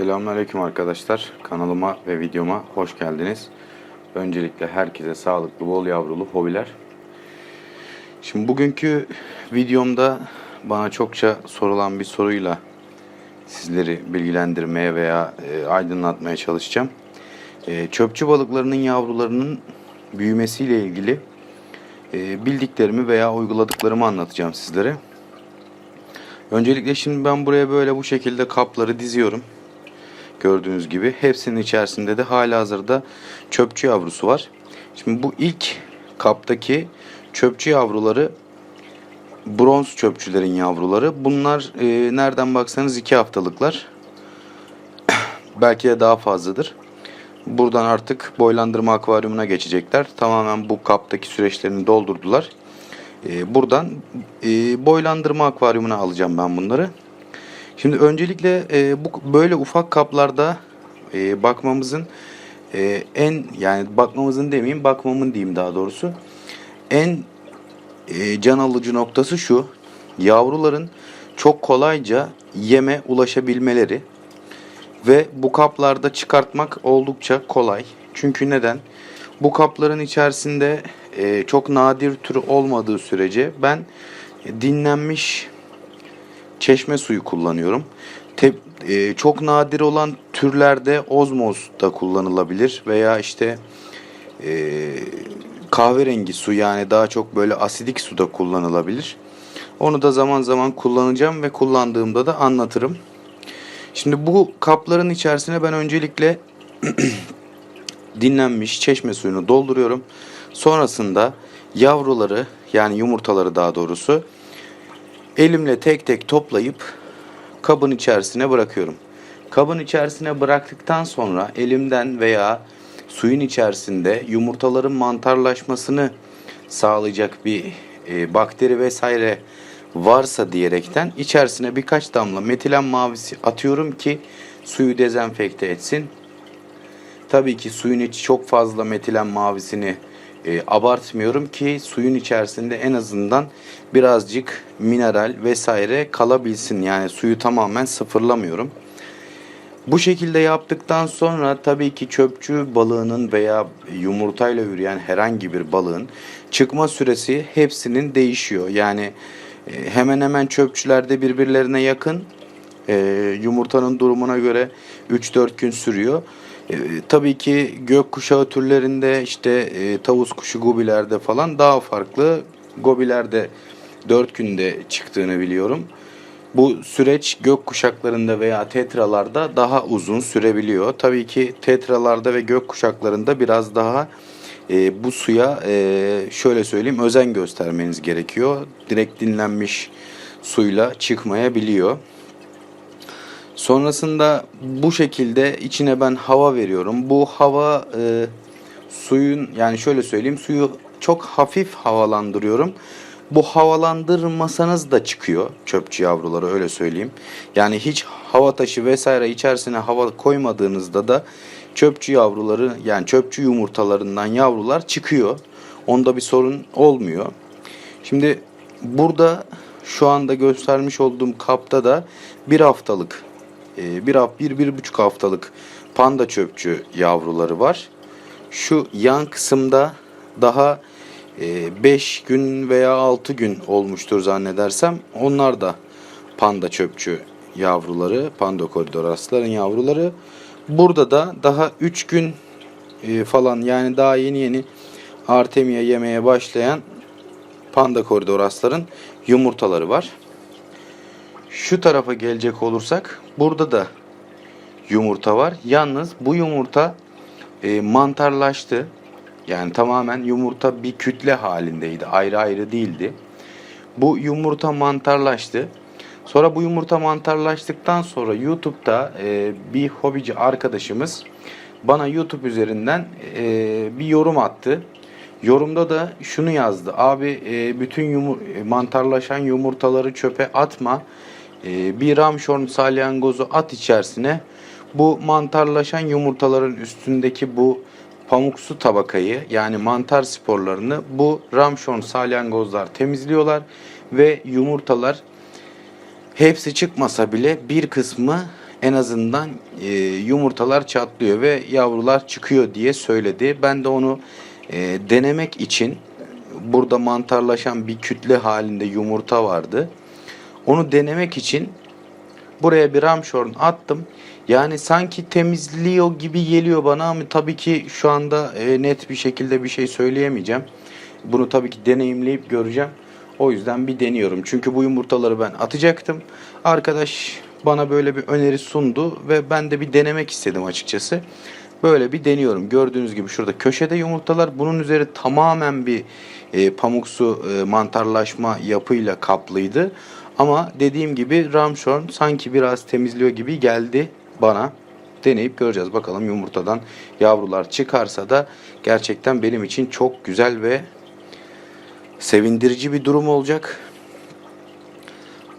Selamünaleyküm arkadaşlar. Kanalıma ve videoma hoş geldiniz. Öncelikle herkese sağlıklı, bol yavrulu hobiler. Şimdi bugünkü videomda bana çokça sorulan bir soruyla sizleri bilgilendirmeye veya e, aydınlatmaya çalışacağım. E, çöpçü balıklarının yavrularının büyümesiyle ilgili e, bildiklerimi veya uyguladıklarımı anlatacağım sizlere. Öncelikle şimdi ben buraya böyle bu şekilde kapları diziyorum. Gördüğünüz gibi hepsinin içerisinde de halihazırda çöpçü yavrusu var. Şimdi bu ilk kaptaki çöpçü yavruları bronz çöpçülerin yavruları. Bunlar e, nereden baksanız 2 haftalıklar. Belki de daha fazladır. Buradan artık boylandırma akvaryumuna geçecekler. Tamamen bu kaptaki süreçlerini doldurdular. E, buradan e, boylandırma akvaryumuna alacağım ben bunları. Şimdi öncelikle e, bu böyle ufak kaplarda e, bakmamızın e, en yani bakmamızın demeyeyim bakmamın diyeyim daha doğrusu en e, can alıcı noktası şu yavruların çok kolayca yeme ulaşabilmeleri ve bu kaplarda çıkartmak oldukça kolay. Çünkü neden? Bu kapların içerisinde e, çok nadir türü olmadığı sürece ben dinlenmiş çeşme suyu kullanıyorum. Te- e, çok nadir olan türlerde ozmoz da kullanılabilir veya işte e, kahverengi su yani daha çok böyle asidik su da kullanılabilir. Onu da zaman zaman kullanacağım ve kullandığımda da anlatırım. Şimdi bu kapların içerisine ben öncelikle dinlenmiş çeşme suyunu dolduruyorum. Sonrasında yavruları yani yumurtaları daha doğrusu elimle tek tek toplayıp kabın içerisine bırakıyorum. Kabın içerisine bıraktıktan sonra elimden veya suyun içerisinde yumurtaların mantarlaşmasını sağlayacak bir e, bakteri vesaire varsa diyerekten içerisine birkaç damla metilen mavisi atıyorum ki suyu dezenfekte etsin. Tabii ki suyun içi çok fazla metilen mavisini e, abartmıyorum ki suyun içerisinde en azından birazcık mineral vesaire kalabilsin. Yani suyu tamamen sıfırlamıyorum. Bu şekilde yaptıktan sonra tabii ki çöpçü balığının veya yumurtayla üreyen herhangi bir balığın çıkma süresi hepsinin değişiyor. Yani e, hemen hemen çöpçülerde birbirlerine yakın e, yumurtanın durumuna göre 3-4 gün sürüyor. E, tabii ki gökkuşağı türlerinde işte e, tavus kuşu gobilerde falan daha farklı. Gobilerde 4 günde çıktığını biliyorum. Bu süreç gök kuşaklarında veya tetralarda daha uzun sürebiliyor. Tabii ki tetralarda ve gök kuşaklarında biraz daha e, bu suya e, şöyle söyleyeyim özen göstermeniz gerekiyor. Direkt dinlenmiş suyla çıkmayabiliyor. Sonrasında bu şekilde içine ben hava veriyorum. Bu hava e, suyun yani şöyle söyleyeyim suyu çok hafif havalandırıyorum. Bu havalandırmasanız da çıkıyor çöpçü yavruları öyle söyleyeyim. Yani hiç hava taşı vesaire içerisine hava koymadığınızda da çöpçü yavruları yani çöpçü yumurtalarından yavrular çıkıyor. Onda bir sorun olmuyor. Şimdi burada şu anda göstermiş olduğum kapta da bir haftalık e, bir, bir, bir buçuk haftalık panda çöpçü yavruları var. Şu yan kısımda daha 5 gün veya 6 gün olmuştur zannedersem. Onlar da panda çöpçü yavruları, panda koridorasların yavruları. Burada da daha 3 gün e, falan yani daha yeni yeni artemia yemeye başlayan panda koridorasların yumurtaları var. Şu tarafa gelecek olursak burada da yumurta var. Yalnız bu yumurta e, mantarlaştı. Yani tamamen yumurta bir kütle halindeydi. Ayrı ayrı değildi. Bu yumurta mantarlaştı. Sonra bu yumurta mantarlaştıktan sonra YouTube'da e, bir hobici arkadaşımız bana YouTube üzerinden e, bir yorum attı. Yorumda da şunu yazdı. Abi e, bütün yumur e, mantarlaşan yumurtaları çöpe atma. E, bir ramşorn salyangozu at içerisine. Bu mantarlaşan yumurtaların üstündeki bu pamuksu tabakayı yani mantar sporlarını bu ramşon salyangozlar temizliyorlar ve yumurtalar hepsi çıkmasa bile bir kısmı en azından e, yumurtalar çatlıyor ve yavrular çıkıyor diye söyledi. Ben de onu e, denemek için burada mantarlaşan bir kütle halinde yumurta vardı. Onu denemek için buraya bir ramşorn attım. Yani sanki temizliyor gibi geliyor bana ama tabii ki şu anda e, net bir şekilde bir şey söyleyemeyeceğim. Bunu tabii ki deneyimleyip göreceğim. O yüzden bir deniyorum. Çünkü bu yumurtaları ben atacaktım. Arkadaş bana böyle bir öneri sundu ve ben de bir denemek istedim açıkçası. Böyle bir deniyorum. Gördüğünüz gibi şurada köşede yumurtalar. Bunun üzeri tamamen bir e, pamuksu e, mantarlaşma yapıyla kaplıydı. Ama dediğim gibi Ramshorn sanki biraz temizliyor gibi geldi bana. Deneyip göreceğiz. Bakalım yumurtadan yavrular çıkarsa da gerçekten benim için çok güzel ve sevindirici bir durum olacak.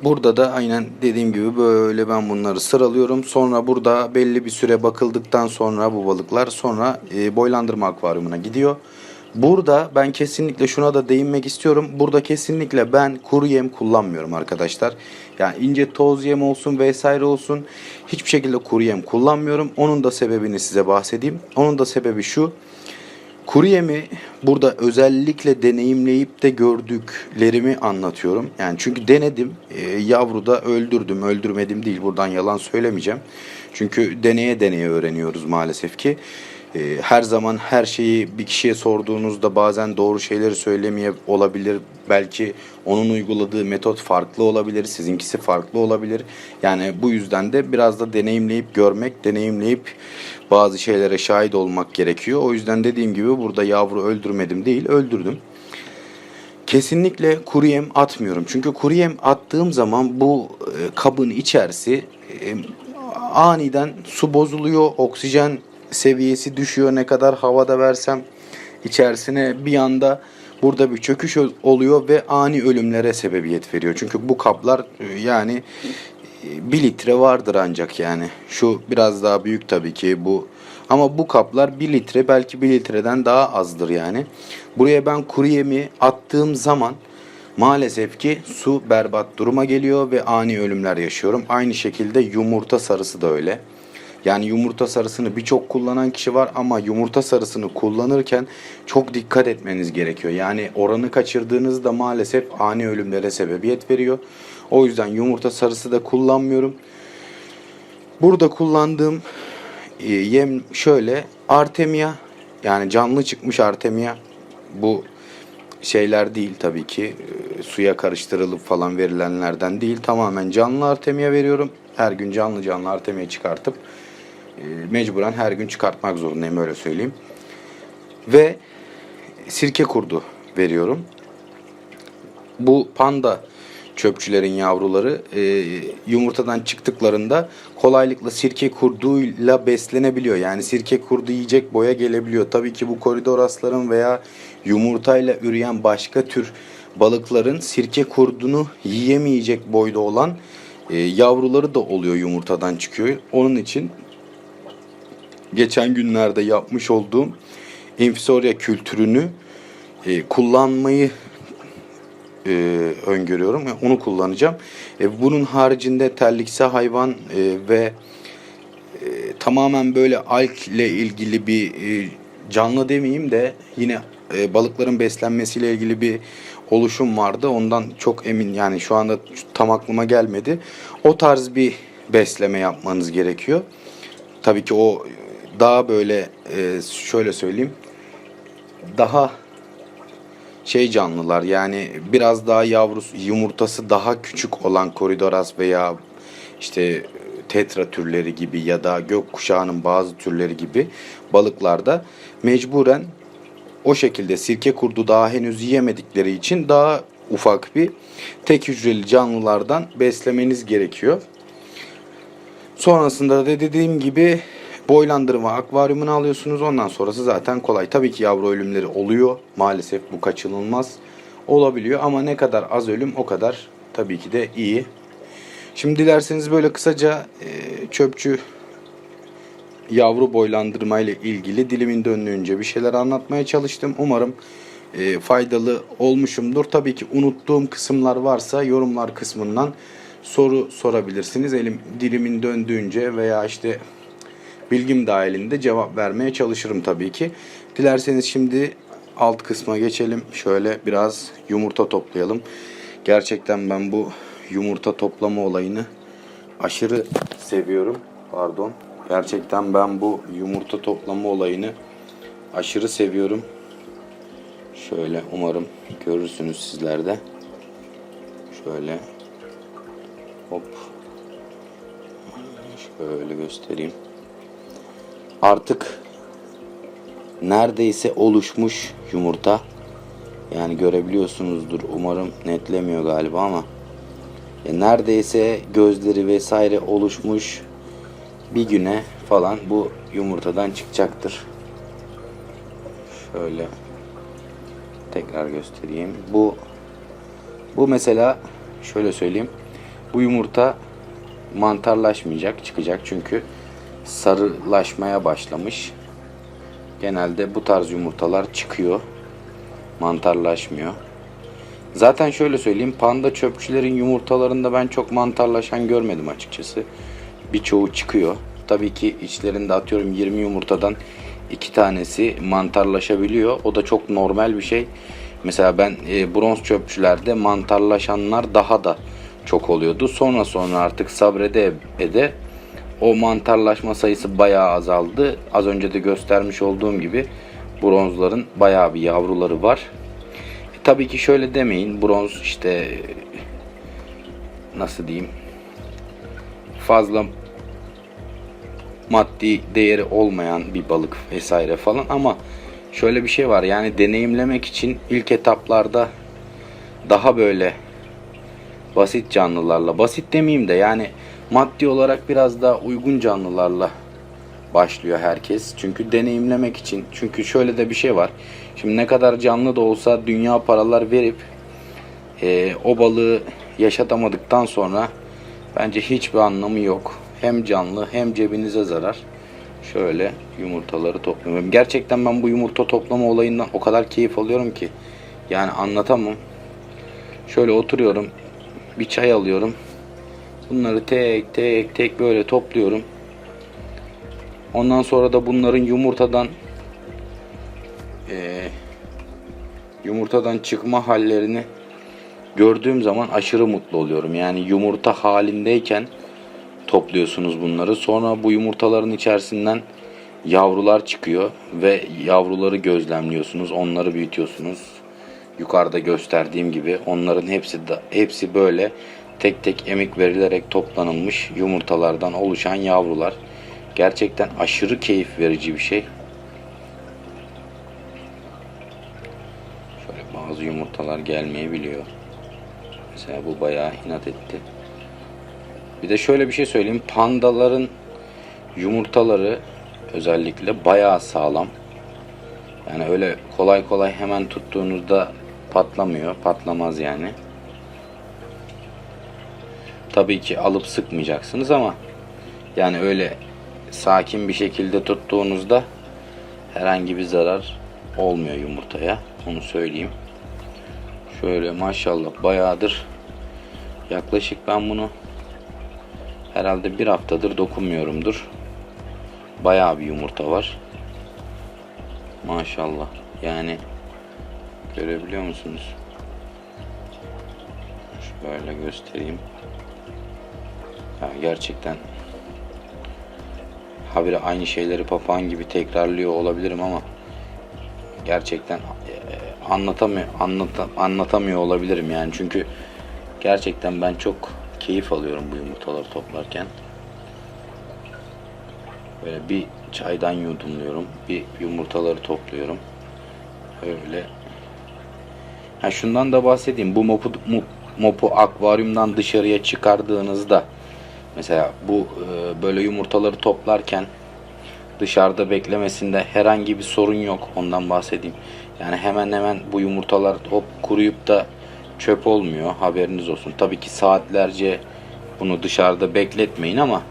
Burada da aynen dediğim gibi böyle ben bunları sıralıyorum. Sonra burada belli bir süre bakıldıktan sonra bu balıklar sonra e, boylandırma akvaryumuna gidiyor. Burada ben kesinlikle şuna da değinmek istiyorum. Burada kesinlikle ben kuru yem kullanmıyorum arkadaşlar. Yani ince toz yem olsun vesaire olsun hiçbir şekilde kuru yem kullanmıyorum. Onun da sebebini size bahsedeyim. Onun da sebebi şu. Kuru yemi burada özellikle deneyimleyip de gördüklerimi anlatıyorum. Yani çünkü denedim, e, yavruda öldürdüm, öldürmedim değil. Buradan yalan söylemeyeceğim. Çünkü deneye deneye öğreniyoruz maalesef ki. E, her zaman her şeyi bir kişiye sorduğunuzda bazen doğru şeyleri söylemeye olabilir. Belki onun uyguladığı metot farklı olabilir, sizinkisi farklı olabilir. Yani bu yüzden de biraz da deneyimleyip görmek, deneyimleyip bazı şeylere şahit olmak gerekiyor. O yüzden dediğim gibi burada yavru öldürmedim değil, öldürdüm. Kesinlikle kuru yem atmıyorum. Çünkü kuru yem attığım zaman bu e, kabın içerisi e, aniden su bozuluyor, oksijen seviyesi düşüyor. Ne kadar havada versem içerisine bir anda burada bir çöküş ol- oluyor ve ani ölümlere sebebiyet veriyor. Çünkü bu kaplar e, yani e, bir litre vardır ancak yani. Şu biraz daha büyük tabii ki bu. Ama bu kaplar 1 litre belki 1 litreden daha azdır yani. Buraya ben kuru yemi attığım zaman maalesef ki su berbat duruma geliyor ve ani ölümler yaşıyorum. Aynı şekilde yumurta sarısı da öyle. Yani yumurta sarısını birçok kullanan kişi var ama yumurta sarısını kullanırken çok dikkat etmeniz gerekiyor. Yani oranı kaçırdığınızda maalesef ani ölümlere sebebiyet veriyor. O yüzden yumurta sarısı da kullanmıyorum. Burada kullandığım e, yem şöyle Artemia yani canlı çıkmış Artemia bu şeyler değil tabii ki E, suya karıştırılıp falan verilenlerden değil tamamen canlı Artemia veriyorum. Her gün canlı canlı Artemia çıkartıp mecburen her gün çıkartmak zorundayım öyle söyleyeyim. Ve sirke kurdu veriyorum. Bu panda çöpçülerin yavruları e, yumurtadan çıktıklarında kolaylıkla sirke kurduyla beslenebiliyor. Yani sirke kurdu yiyecek boya gelebiliyor. Tabii ki bu koridorasların veya yumurtayla üreyen başka tür balıkların sirke kurdunu yiyemeyecek boyda olan e, yavruları da oluyor yumurtadan çıkıyor. Onun için geçen günlerde yapmış olduğum infisoria kültürünü e, kullanmayı e, öngörüyorum. ve Onu kullanacağım. E, bunun haricinde terlikse hayvan e, ve e, tamamen böyle alg ile ilgili bir e, canlı demeyeyim de yine e, balıkların beslenmesiyle ilgili bir oluşum vardı. Ondan çok emin yani şu anda tam aklıma gelmedi. O tarz bir besleme yapmanız gerekiyor. Tabii ki o daha böyle e, şöyle söyleyeyim daha şey canlılar yani biraz daha yavrusu yumurtası daha küçük olan koridoras veya işte tetra türleri gibi ya da gökkuşağının bazı türleri gibi balıklarda mecburen o şekilde sirke kurdu daha henüz yiyemedikleri için daha ufak bir tek hücreli canlılardan beslemeniz gerekiyor. Sonrasında da dediğim gibi boylandırma akvaryumunu alıyorsunuz. Ondan sonrası zaten kolay. Tabii ki yavru ölümleri oluyor. Maalesef bu kaçınılmaz olabiliyor. Ama ne kadar az ölüm o kadar tabii ki de iyi. Şimdi dilerseniz böyle kısaca e, çöpçü yavru boylandırma ile ilgili dilimin döndüğünce bir şeyler anlatmaya çalıştım. Umarım e, faydalı olmuşumdur. Tabii ki unuttuğum kısımlar varsa yorumlar kısmından soru sorabilirsiniz. Elim dilimin döndüğünce veya işte bilgim dahilinde cevap vermeye çalışırım tabii ki. Dilerseniz şimdi alt kısma geçelim. Şöyle biraz yumurta toplayalım. Gerçekten ben bu yumurta toplama olayını aşırı seviyorum. Pardon. Gerçekten ben bu yumurta toplama olayını aşırı seviyorum. Şöyle umarım görürsünüz sizler de. Şöyle hop şöyle göstereyim. Artık neredeyse oluşmuş yumurta. Yani görebiliyorsunuzdur. Umarım netlemiyor galiba ama e, neredeyse gözleri vesaire oluşmuş bir güne falan bu yumurtadan çıkacaktır. Şöyle tekrar göstereyim. Bu bu mesela şöyle söyleyeyim. Bu yumurta mantarlaşmayacak, çıkacak çünkü sarılaşmaya başlamış. Genelde bu tarz yumurtalar çıkıyor. Mantarlaşmıyor. Zaten şöyle söyleyeyim. Panda çöpçülerin yumurtalarında ben çok mantarlaşan görmedim açıkçası. Birçoğu çıkıyor. Tabii ki içlerinde atıyorum 20 yumurtadan iki tanesi mantarlaşabiliyor. O da çok normal bir şey. Mesela ben e, bronz çöpçülerde mantarlaşanlar daha da çok oluyordu. Sonra sonra artık sabrede ede o mantarlaşma sayısı bayağı azaldı. Az önce de göstermiş olduğum gibi bronzların bayağı bir yavruları var. E, tabii ki şöyle demeyin. Bronz işte nasıl diyeyim fazla maddi değeri olmayan bir balık vesaire falan ama şöyle bir şey var yani deneyimlemek için ilk etaplarda daha böyle basit canlılarla basit demeyeyim de yani maddi olarak biraz daha uygun canlılarla başlıyor herkes. Çünkü deneyimlemek için. Çünkü şöyle de bir şey var. Şimdi ne kadar canlı da olsa dünya paralar verip e, o balığı yaşatamadıktan sonra bence hiçbir anlamı yok. Hem canlı hem cebinize zarar. Şöyle yumurtaları topluyorum. Gerçekten ben bu yumurta toplama olayından o kadar keyif alıyorum ki. Yani anlatamam. Şöyle oturuyorum. Bir çay alıyorum. Bunları tek tek tek böyle topluyorum. Ondan sonra da bunların yumurtadan eee, yumurtadan çıkma hallerini gördüğüm zaman aşırı mutlu oluyorum. Yani yumurta halindeyken topluyorsunuz bunları. Sonra bu yumurtaların içerisinden yavrular çıkıyor ve yavruları gözlemliyorsunuz. Onları büyütüyorsunuz. Yukarıda gösterdiğim gibi onların hepsi de, hepsi böyle tek tek emik verilerek toplanılmış yumurtalardan oluşan yavrular. Gerçekten aşırı keyif verici bir şey. Şöyle bazı yumurtalar gelmeyebiliyor. Mesela bu bayağı inat etti. Bir de şöyle bir şey söyleyeyim. Pandaların yumurtaları özellikle bayağı sağlam. Yani öyle kolay kolay hemen tuttuğunuzda patlamıyor. Patlamaz yani. Tabii ki alıp sıkmayacaksınız ama yani öyle sakin bir şekilde tuttuğunuzda herhangi bir zarar olmuyor yumurtaya. Onu söyleyeyim. Şöyle maşallah bayağıdır yaklaşık ben bunu herhalde bir haftadır dokunmuyorumdur. Bayağı bir yumurta var. Maşallah. Yani görebiliyor musunuz? Şöyle göstereyim. Ya gerçekten habire aynı şeyleri papağan gibi tekrarlıyor olabilirim ama gerçekten e, anlatamıyor anlata, anlatamıyor olabilirim yani çünkü gerçekten ben çok keyif alıyorum bu yumurtaları toplarken. Böyle bir çaydan yudumluyorum, bir yumurtaları topluyorum. Öyle. Ha şundan da bahsedeyim. Bu mopu, mo- mopu akvaryumdan dışarıya çıkardığınızda mesela bu e, böyle yumurtaları toplarken dışarıda beklemesinde herhangi bir sorun yok. Ondan bahsedeyim. Yani hemen hemen bu yumurtalar hop kuruyup da çöp olmuyor. Haberiniz olsun. Tabii ki saatlerce bunu dışarıda bekletmeyin ama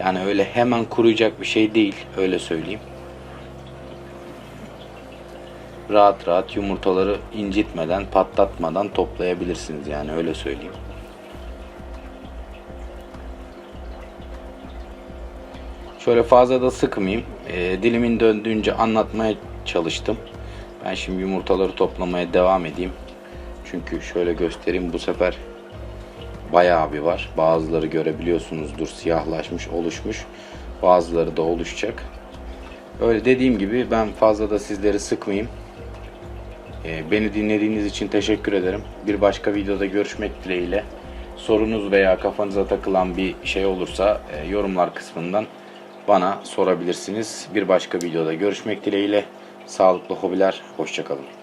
yani öyle hemen kuruyacak bir şey değil. Öyle söyleyeyim. Rahat rahat yumurtaları incitmeden, patlatmadan toplayabilirsiniz yani öyle söyleyeyim. Şöyle fazla da sıkmayayım. Ee, dilimin döndüğünce anlatmaya çalıştım. Ben şimdi yumurtaları toplamaya devam edeyim. Çünkü şöyle göstereyim bu sefer bayağı bir var. Bazıları görebiliyorsunuzdur siyahlaşmış, oluşmuş. Bazıları da oluşacak. Öyle dediğim gibi ben fazla da sizleri sıkmayayım. Ee, Beni dinlediğiniz için teşekkür ederim. Bir başka videoda görüşmek dileğiyle. Sorunuz veya kafanıza takılan bir şey olursa e, yorumlar kısmından bana sorabilirsiniz. Bir başka videoda görüşmek dileğiyle. Sağlıklı hobiler, hoşçakalın.